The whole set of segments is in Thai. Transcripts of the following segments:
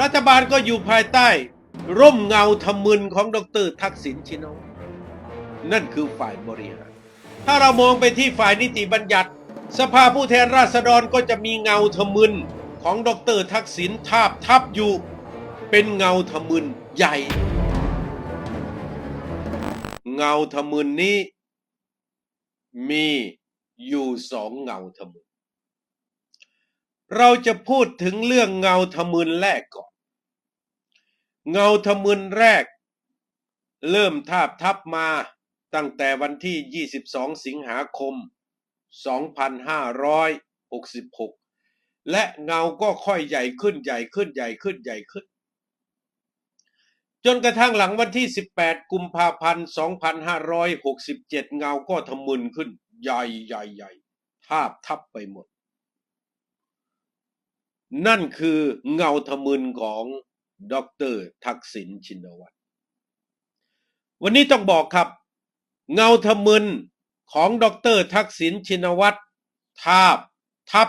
รัฐบาลก็อยู่ภายใต้ ร่มเงาทำมึนของดรทักษิณชินวัตรนั่นคือฝ่ายบริหาร ถ้าเรามองไปที่ฝ่ายนิติบัญญัติ สภาผู้แทนราษฎรก็จะมีเงาทำมึนของดรทักษิณทาบทับอยู่ เป็นเงาทำมึนใหญ่ เงาทำมึนนี้ มีอยู่สองเงาทำมึนเราจะพูดถึงเรื่องเงาทะมึนแรกก่อน เงาทะมึนแรก เริ่มทาบทับมาตั้งแต่วันที่ 22 สิงหาคม 2566 และเงาก็ค่อยใหญ่ขึ้นใหญ่ขึ้นใหญ่ขึ้นใหญ่ขึ้น จนกระทั่งหลังวันที่ 18 กุมภาพันธ์ 2567 เงาก็ทะมึนขึ้น ใหญ่ใหญ่ใหญ่ทาบทับไปหมด นั่นคือเงาทะมึนของ ดรทักษิณชินวัตร วันนี้ต้องบอกครับ เงาทะมึนของดรทักษิณชินวัตรทาบทับ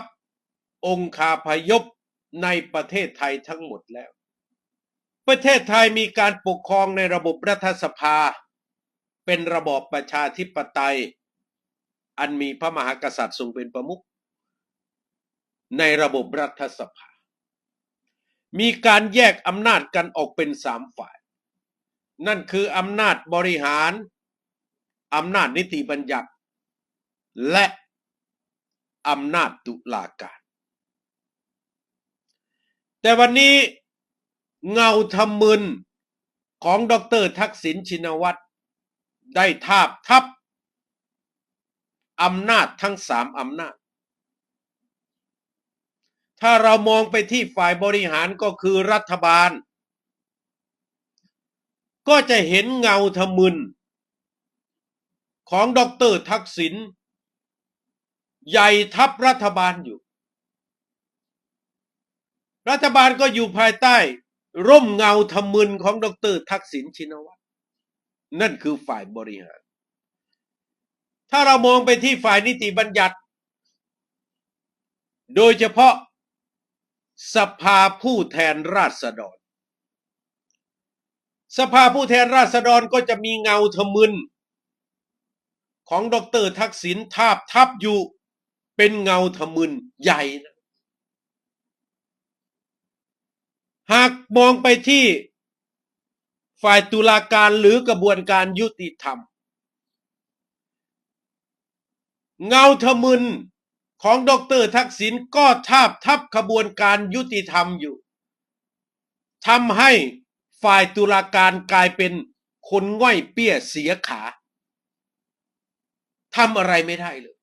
องคาพยพในประเทศไทยทั้งหมดแล้ว ประเทศไทยมีการปกครองในระบบรัฐสภา เป็นระบอบประชาธิปไตย อันมีพระมหากษัตริย์ทรงเป็นประมุขในระบบรัฐสภา มีการแยกอำนาจกันออกเป็นสามฝ่าย นั่นคืออำนาจบริหาร อำนาจนิติบัญญัติ และอำนาจตุลาการ แต่วันนี้เงาทำมึนของดรทักษิณชินวัตรได้ทาบทับอำนาจทั้งสามอำนาจ ถ้าเรามองไปที่ฝ่ายบริหารก็คือรัฐบาล ก็จะเห็นเงาทะมึน ของดรทักษิณใหญ่ทับรัฐบาลอยู่ รัฐบาลก็อยู่ภายใต้ ร่มเงาทะมึนของดรทักษิณชินวัตรนั่นคือฝ่ายบริหาร ถ้าเรามองไปที่ฝ่ายนิติบัญญัติ โดยเฉพาะ สภาผู้แทนราษฎร สภาผู้แทนราษฎรก็จะมีเงาทะมึน ของดรทักษิณทาบทับอยู่เป็นเงาทะมึนใหญ่นะหากมองไปที่ฝ่ายตุลาการหรือกระบวนการยุติธรรม เงาทะมึน ของดรทักษิณก็ทาบทับขบวนการยุติธรรมอยู่ทำให้ฝ่ายตุลาการกลายเป็นคนง่อยเปี้ยเสียขาทำอะไรไม่ได้เลย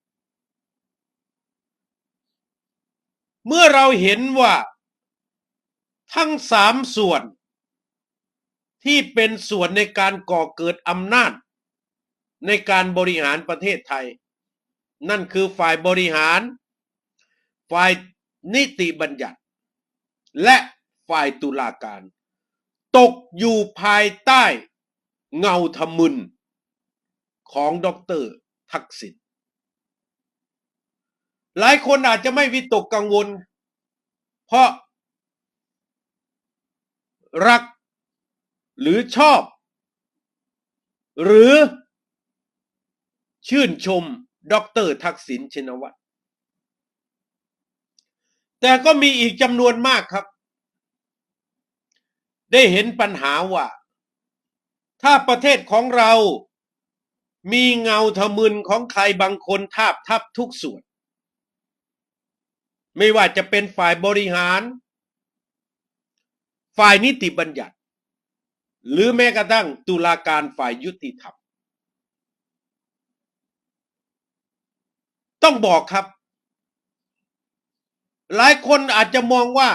เมื่อเราเห็นว่า ทั้งสามส่วน ที่เป็นส่วนในการก่อเกิดอำนาจ ในการบริหารประเทศไทย นั่นคือฝ่ายบริหาร ฝ่ายนิติบัญญัติ และฝ่ายตุลาการ ตกอยู่ภายใต้เงาทะมึนของดรทักษิณหลายคนอาจจะไม่วิตกกังวล เพราะ รักหรือชอบ หรือชื่นชม ดรทักษิณชินวัตร แต่ก็มีอีกจำนวนมากครับ ได้เห็นปัญหาว่า ถ้าประเทศของเรามีเงาทะมึนของใครบางคนทาบทับทุกส่วน ไม่ว่าจะเป็นฝ่ายบริหาร ฝ่ายนิติบัญญัติ หรือแม้กระทั่งตุลาการฝ่ายยุติธรรม ต้องบอกครับ หลายคนอาจจะมองว่า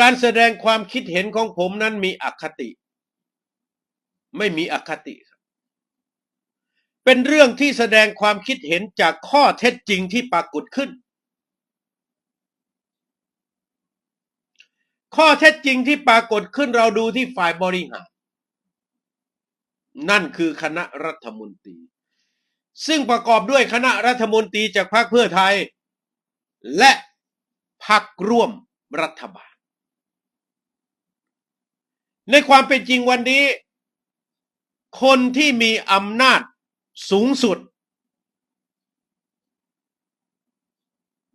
การแสดงความคิดเห็นของผมนั้นมีอคติ ไม่มีอคติครับ เป็นเรื่องที่แสดงความคิดเห็นจากข้อเท็จจริงที่ปรากฏขึ้น ข้อเท็จจริงที่ปรากฏขึ้นเราดูที่ฝ่ายบริหาร นั่นคือคณะรัฐมนตรี ซึ่งประกอบด้วยคณะรัฐมนตรีจากพรรคเพื่อไทย และพรรคร่วมรัฐบาล ในความเป็นจริงวันนี้ คนที่มีอำนาจสูงสุด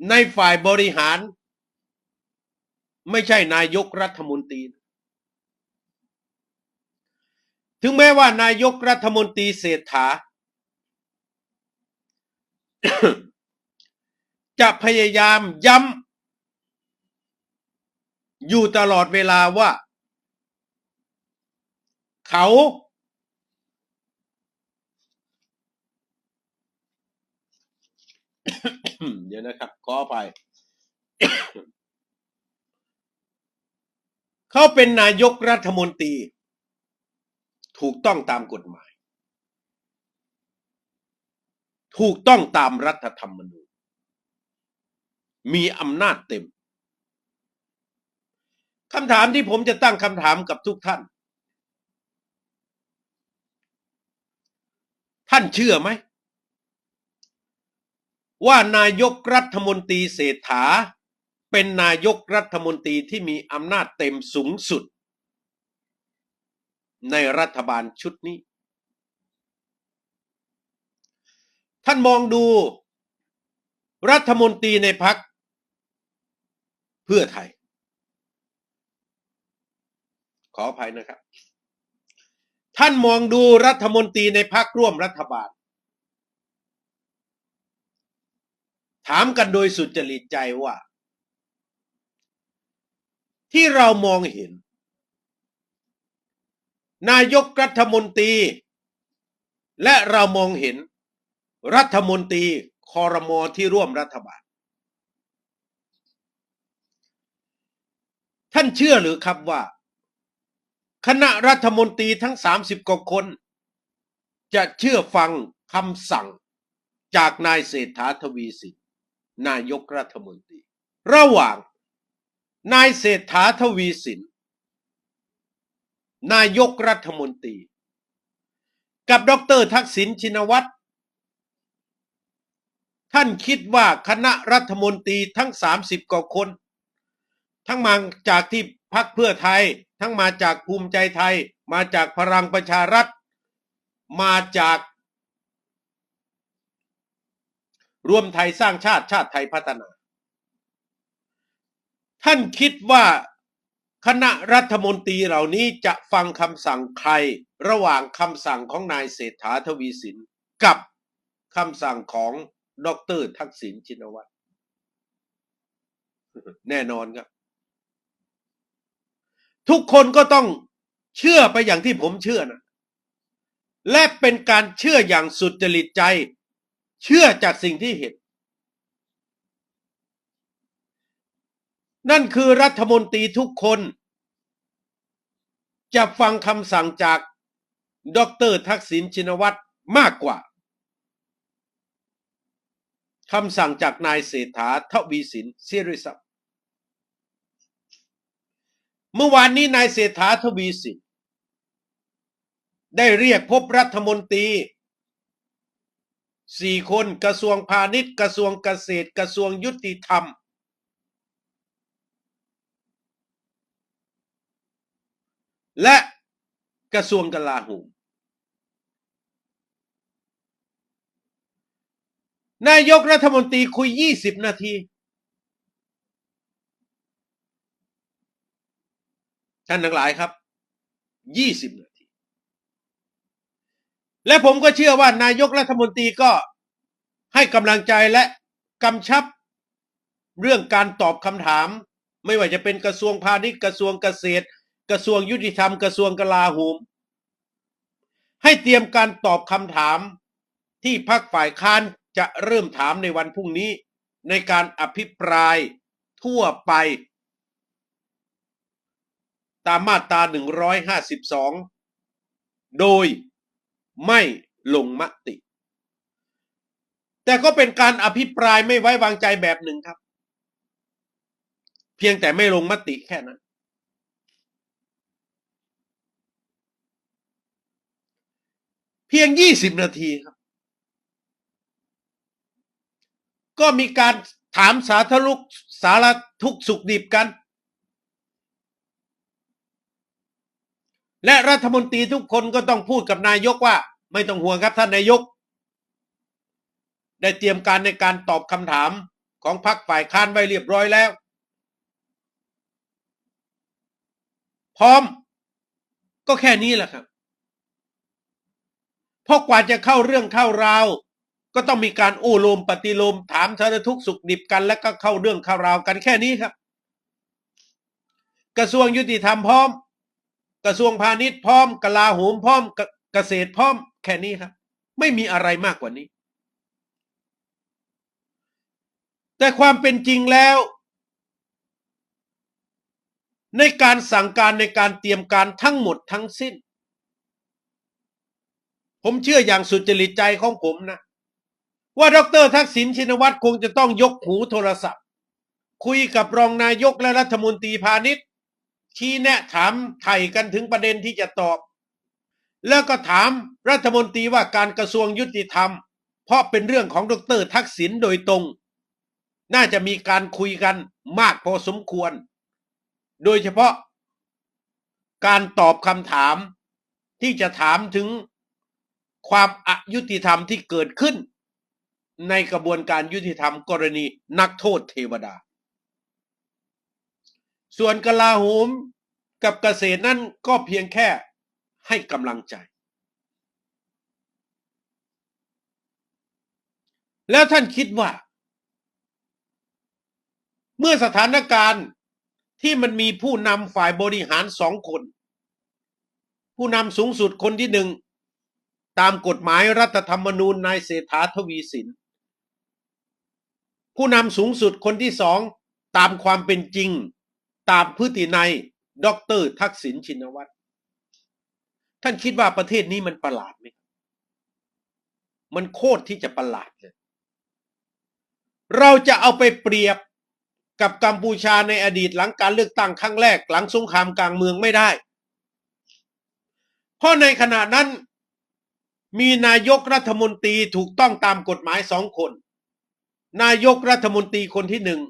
ในฝ่ายบริหาร ไม่ใช่นายกรัฐมนตรี ถึงแม้ว่านายกรัฐมนตรีเศรษฐา จะพยายามย้ำอยู่ตลอดเวลาว่า เขา เดี๋ยวนะครับขออภัยเขาเป็นนายกรัฐมนตรี ถูกต้องตามกฎหมาย ถูกต้องตามรัฐธรรมนูญ มีอำนาจเต็มคำถามที่ผมจะตั้งคำถามกับทุกท่าน ท่านเชื่อไหม ว่านายกรัฐมนตรีเศรษฐา เป็นนายกรัฐมนตรีที่มีอำนาจเต็มสูงสุด ในรัฐบาลชุดนี้ ท่านมองดูรัฐมนตรีในพักเพื่อไทย ขออภัยนะครับ ท่านมองดูรัฐมนตรีในพักร่วมรัฐบาล ถามกันโดยสุจริตใจว่า ที่เรามองเห็น นายกรัฐมนตรี และเรามองเห็น รัฐมนตรีคอรมอที่ร่วมรัฐบาล ท่านเชื่อหรือครับว่า คณะรัฐมนตรีทั้ง 30กว่าคน จะเชื่อฟังคำสั่งจากนายเศรษฐาทวีสินนายกรัฐมนตรี ระหว่างนายเศรษฐาทวีสินนายกรัฐมนตรี กับดรทักษิณชินวัตร ท่านคิดว่าคณะรัฐมนตรีทั้ง 30 กว่าคน ทั้งมาจากที่พักเพื่อไทย ทั้งมาจากภูมิใจไทย มาจากพลังประชารัฐ มาจากรวมไทยสร้างชาติชาติไทยพัฒนา ท่านคิดว่าคณะรัฐมนตรีเหล่านี้จะฟังคำสั่งใครระหว่างคำสั่งของนายเศรษฐาทวีสินกับคำสั่งของ ดรทักษิณชินวัตรแน่นอนครับ ทุกคนก็ต้องเชื่อไปอย่างที่ผมเชื่อนะและเป็นการเชื่ออย่างสุดจริตใจ เชื่อจากสิ่งที่เห็น นั่นคือรัฐมนตรีทุกคน จะฟังคำสั่งจากดรทักษิณชินวัตรมากกว่า คำสั่งจากนายเศรษฐาทวีสินเสียด้วยซ้ำเมื่อวานนี้นายเศรษฐาทวีสินได้เรียกพบรัฐมนตรีสี่คนกระทรวงพาณิชย์ กระทรวงเกษตรกระทรวงยุติธรรม และกระทรวงกลาโหม นายกรัฐมนตรีคุยยี่สิบนาที ท่านทั้งหลายครับยี่สิบนาที และผมก็เชื่อว่านายกรัฐมนตรีก็ให้กำลังใจและกำชับเรื่องการตอบคำถาม ไม่ว่าจะเป็นกระทรวงพาณิชย์กระทรวงเกษตร กระทรวงยุติธรรมกระทรวงกลาโหมให้เตรียมการตอบคำถามที่พักฝ่ายค้าน จะเริ่มถามในวันพรุ่งนี้ ในการอภิปรายทั่วไป ตามมาตรา 152 โดยไม่ลงมติ แต่ก็เป็นการอภิปรายไม่ไว้วางใจแบบหนึ่งครับ เพียงแต่ไม่ลงมติแค่นั้นเพียง 20 นาทีครับ ก็มีการถามสาธลุกสารทุกสุขดิบกัน และรัฐมนตรีทุกคนก็ต้องพูดกับนายกว่า ไม่ต้องห่วงครับท่านนายก ได้เตรียมการในการตอบคำถามของพรรคฝ่ายค้านไว้เรียบร้อยแล้ว พร้อมก็แค่นี้แหละครับเพราะกว่าจะเข้าเรื่องเข้าราว ก็ต้องมีการโอ้ลมปฏิลมถามสารทุกสุขดิบกัน แล้วก็เข้าเรื่องเข้าราวกันแค่นี้ครับ กระทรวงยุติธรรมพร้อม กระทรวงพาณิชย์พร้อมกลาโหมพร้อมเกเกษตรพร้อม แค่นี้ครับ ไม่มีอะไรมากกว่านี้ แต่ความเป็นจริงแล้ว ในการสั่งการในการเตรียมการทั้งหมดทั้งสิ้น ผมเชื่ออย่างสุจริตใจของผมนะ ว่าดรทักษิณชินวัตรคงจะต้องยกหูโทรศัพท์ คุยกับรองนายกและรัฐมนตรีพาณิชย์ ชี้แนะถามไถ่กันถึงประเด็นที่จะตอบ แล้วก็ถามรัฐมนตรีว่าการกระทรวงยุติธรรม เพราะเป็นเรื่องของดรทักษิณโดยตรง น่าจะมีการคุยกันมากพอสมควร โดยเฉพาะ การตอบคำถามที่จะถามถึงความอายุติธรรมที่เกิดขึ้น ในกระบวนการยุติธรรมกรณีนักโทษเทวดา ส่วนกลาโหมกับเกษตรนั่นก็เพียงแค่ให้กำลังใจ แล้วท่านคิดว่า เมื่อสถานการณ์ที่มันมีผู้นำฝ่ายบริหารสองคน ผู้นำสูงสุดคนที่หนึ่งตามกฎหมายรัฐธรรมนูญนายเศรษฐาทวีสิน ผู้นำสูงสุดคนที่สองตามความเป็นจริง ตามพฤตินัยด็อกเตอร์ทักษิณชินวัตร ท่านคิดว่าประเทศนี้มันประหลาดไหมมันโคตรที่จะประหลาดเลย เราจะเอาไปเปรียบกับกัมพูชาในอดีตหลังการเลือกตั้งครั้งแรกหลังสงครามกลางเมืองไม่ได้ เพราะในขณะนั้นมีนายกรัฐมนตรีถูกต้องตามกฎหมายสองคน นายกรัฐมนตรีคนที่หนึ่ง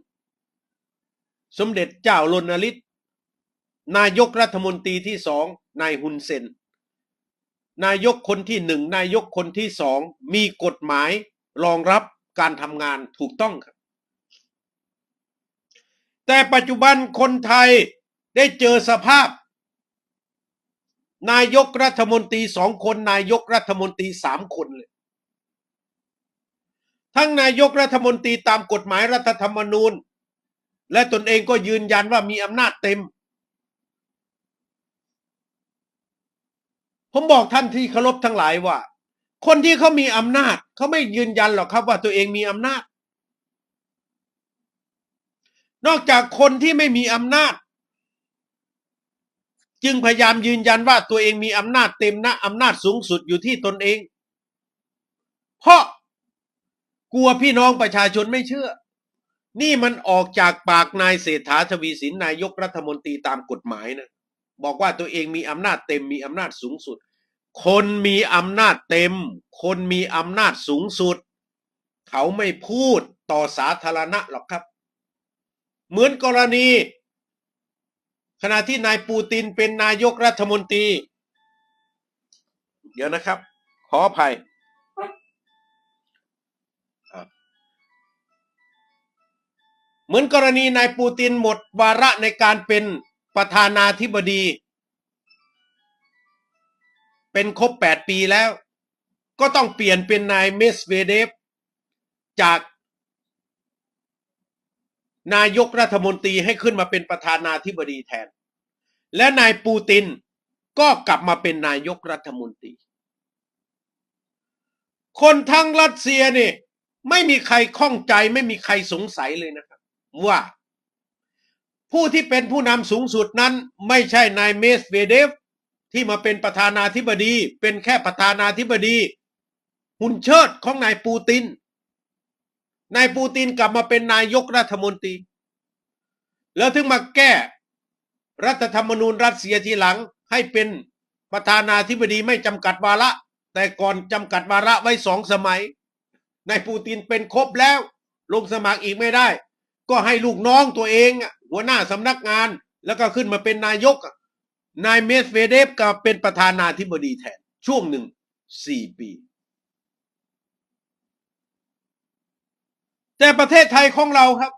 สมเด็จเจ้ารณฤทธิ์นายกรัฐมนตรีที่สองนายฮุนเซนนายกคนที่หนึ่งนายกคนที่สองมีกฎหมายรองรับการทำงานถูกต้องครับ แต่ปัจจุบันคนไทยได้เจอสภาพ นายกรัฐมนตรีสองคน นายกรัฐมนตรีสามคนเลย ทั้งนายกรัฐมนตรีตามกฎหมายรัฐธรรมนูญ และตนเองก็ยืนยันว่ามีอำนาจเต็ม ผมบอกท่านที่เคารพทั้งหลายว่า คนที่เขามีอำนาจเขาไม่ยืนยันหรอกครับว่าตัวเองมีอำนาจ นอกจากคนที่ไม่มีอำนาจ จึงพยายามยืนยันว่าตัวเองมีอำนาจเต็มนะอำนาจสูงสุดอยู่ที่ตนเอง เพราะ กลัวพี่น้องประชาชนไม่เชื่อ นี่มันออกจากปากนายเศรษฐาทวีสินนายกรัฐมนตรีตามกฎหมายนะบอกว่าตัวเองมีอำนาจเต็มมีอำนาจสูงสุด คนมีอำนาจเต็ม คนมีอำนาจสูงสุด เขาไม่พูดต่อสาธารณะหรอกครับ เหมือนกรณี ขณะที่นายปูตินเป็นนายกรัฐมนตรี เดี๋ยวนะครับ ขออภัย เหมือนกรณีนายปูตินหมดวาระในการเป็นประธานาธิบดี เป็นครบแปดปีแล้ว ก็ต้องเปลี่ยนเป็นนายเมสเวเดฟ จากนายกรัฐมนตรีให้ขึ้นมาเป็นประธานาธิบดีแทน และนายปูตินก็กลับมาเป็นนายกรัฐมนตรี คนทั้งรัสเซียนี่ ไม่มีใครข้องใจไม่มีใครสงสัยเลยนะ ว่า ผู้ที่เป็นผู้นำสูงสุดนั้นไม่ใช่นายเมสเวเดฟ ที่มาเป็นประธานาธิบดี เป็นแค่ประธานาธิบดี หุ่นเชิดของนายปูตินนายปูตินกลับมาเป็นนายกรัฐมนตรี แล้วถึงมาแก้รัฐธรรมนูญรัสเซียทีหลังให้เป็นประธานาธิบดีไม่จำกัดวาระ แต่ก่อนจำกัดวาระไว้สองสมัยนายปูตินเป็นครบแล้ว ลงสมัครอีกไม่ได้ ก็ให้ลูกน้องตัวเอง หัวหน้าสำนักงานแล้วก็ขึ้นมาเป็นนายก นายเมสเวเดฟก็เป็นประธานาธิบดีแทน ช่วงหนึ่งสี่ปี แต่ประเทศไทยของเราครับ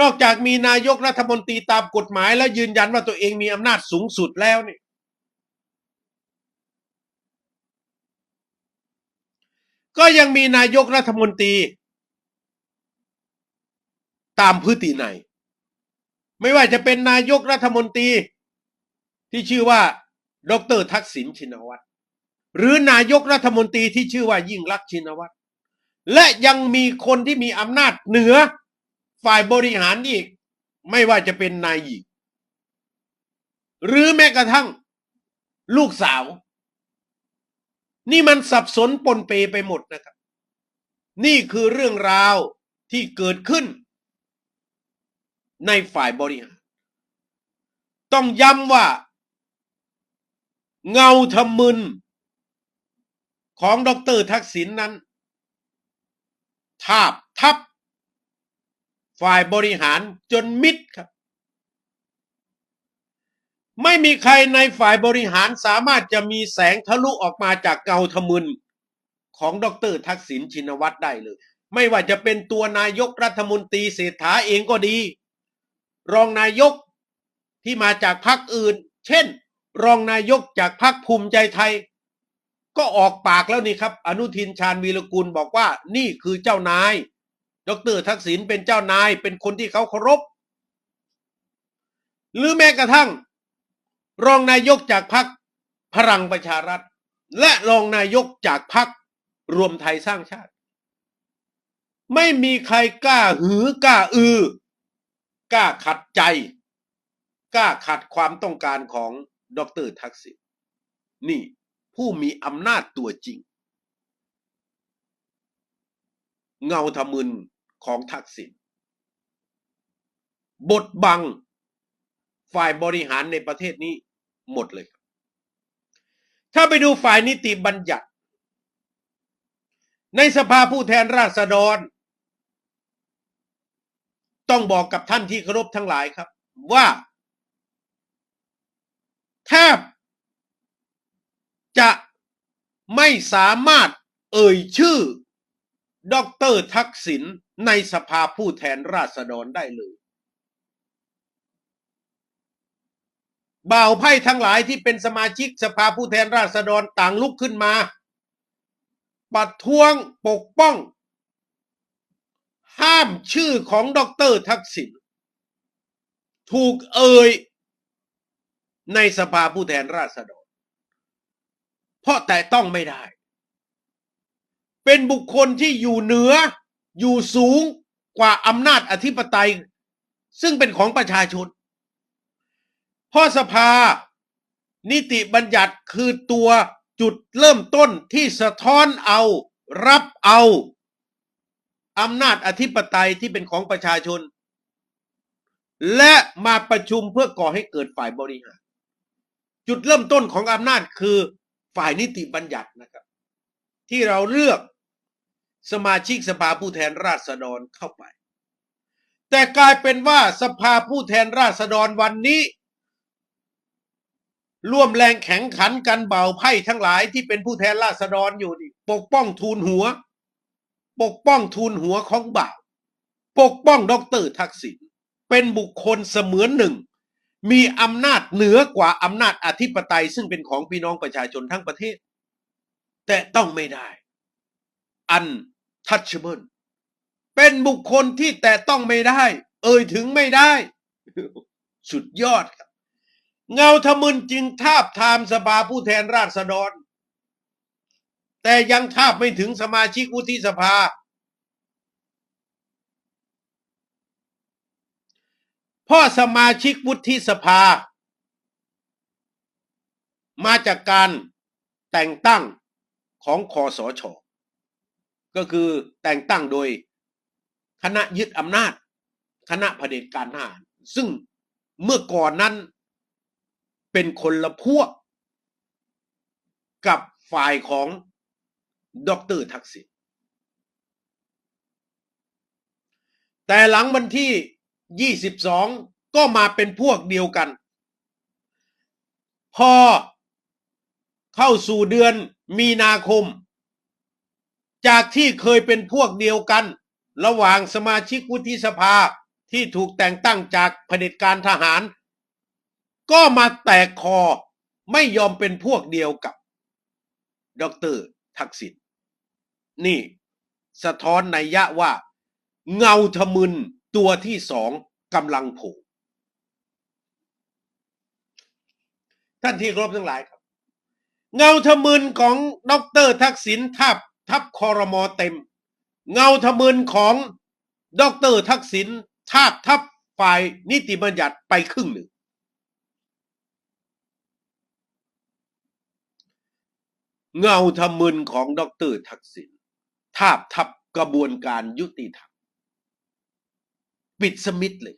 นอกจากมีนายกรัฐมนตรีตามกฎหมายและยืนยันว่าตัวเองมีอำนาจสูงสุดแล้วเนี่ยก็ยังมีนายกรัฐมนตรี ตามพฤติในยไหน ไม่ว่าจะเป็นนายกรัฐมนตรี ที่ชื่อว่า ดรทักษิณชินวัตร หรือนายกรัฐมนตรีที่ชื่อว่ายิ่งรักษณ์ชินวัตร และยังมีคนที่มีอำนาจเหนือฝ่ายบริหารอีก ไม่ว่าจะเป็นนายหญิงหรือแม้กระทั่งลูกสาว นี่มันสับสนปนเปไปหมดนะครับ นี่คือเรื่องราวที่เกิดขึ้น ในฝ่ายบริหาร ต้องย้ำว่า เงาทำมึน ของดรทักษิณนนั้น ทาบทับ ฝ่ายบริหารจนมิดครับ ไม่มีใครในฝ่ายบริหารสามารถจะมีแสงทะลุออกมาจากเงาทะมึนของดรทักษิณชินวัตรได้เลย ไม่ว่าจะเป็นตัวนายกรัฐมนตรีเศรษฐาเองก็ดี รองนายกที่มาจากพรรคอื่น เช่น รองนายกจากพรรคภูมิใจไทย ก็ออกปากแล้วนี่ครับ อนุทินชาญวีรกุลบอกว่า นี่คือเจ้านาย ดรทักษิณเป็นเจ้านาย เป็นคนที่เขาเคารพ หรือแม้กระทั่ง รองนายกจากพรรคพลังประชารัฐ และรองนายกจากพรรครวมไทยสร้างชาติ ไม่มีใครกล้าหือกล้าอือ กล้าขัดใจ กล้าขัดความต้องการของดรทักษิณนี่ผู้มีอำนาจตัวจริง เงาทะมึนของทักษิณบทบังฝ่ายบริหารในประเทศนี้หมดเลยครับถ้าไปดูฝ่ายนิติบัญญัติ ในสภาผู้แทนราษฎร ต้องบอกกับท่านที่เคารพทั้งหลายครับ ว่า แทบ จะไม่สามารถเอ่ยชื่อดรทักษิณในสภาผู้แทนราษฎรได้เลยบ่าวไพ่ทั้งหลายที่เป็นสมาชิกสภาผู้แทนราษฎรต่างลุกขึ้นมา ปัดท้วงปกป้อง ห้ามชื่อของดรทักษิณถูกเอ่ยในสภาผู้แทนราษฎร เพราะแต่ต้องไม่ได้ เป็นบุคคลที่อยู่เหนืออยู่สูงกว่าอำนาจอธิปไตย ซึ่งเป็นของประชาชนเพราะสภานิติบัญญัติคือตัวจุดเริ่มต้นที่สะท้อนเอา รับเอา อำนาจอธิปไตยที่เป็นของประชาชน และมาประชุมเพื่อก่อให้เกิดฝ่ายบริหาร จุดเริ่มต้นของอำนาจคือฝ่ายนิติบัญญัตินะครับ ที่เราเลือกสมาชิกสภาผู้แทนราษฎรเข้าไป แต่กลายเป็นว่าสภาผู้แทนราษฎรวันนี้ ร่วมแรงแข็งขันกันเบาไพ่ทั้งหลายที่เป็นผู้แทนราษฎรอยู่นี่ปกป้องทูลหัว ปกป้องทูลหัวของบ่าวปกป้องดรทักษิณเป็นบุคคลเสมือนหนึ่ง มีอำนาจเหนือกว่าอำนาจอธิปไตย ซึ่งเป็นของพี่น้องประชาชนทั้งประเทศ แต่ต้องไม่ได้ untouchable เป็นบุคคลที่แต่ต้องไม่ได้ เอ่ยถึงไม่ได้ สุดยอดครับ เงาทะมึนจึงทาบทามสภาผู้แทนราษฎร แต่ยังทาบไม่ถึงสมาชิกวุฒิสภา เพราะสมาชิกวุฒิสภา มาจากการแต่งตั้งของคอสช ก็คือแต่งตั้งโดยคณะยึดอำนาจ คณะเผด็จการทหารซึ่งเมื่อก่อนนั้นเป็นคนละพวกกับฝ่ายของ ดออกเตร์ทักษิณแต่หลังวันที่ 22 ก็มาเป็นพวกเดียวกัน พอเข้าสู่เดือนมีนาคม จากที่เคยเป็นพวกเดียวกัน ระหว่างสมาชิกวุฒิสภาที่ถูกแต่งตั้งจากเผด็จการทหาร ก็มาแตกคอไม่ยอมเป็นพวกเดียวกับ ดร ทักษิณ นี่ สะท้อนในยะว่า เงาทะมึนตัวที่สองกำลังผล่ท่านที่ครบทั้งหลายครับ เงาทะมึนของดรทักษิณทับทับคอรมอเต็ม เงาทะมึนของดรทักษิณทาบทับฝ่ายนิติบัญญัติไปครึ่งหนึ่ง เงาทะมึนของดรทักษิณ ภาพทับกระบวนการยุติธรรมปิดสมิธเลย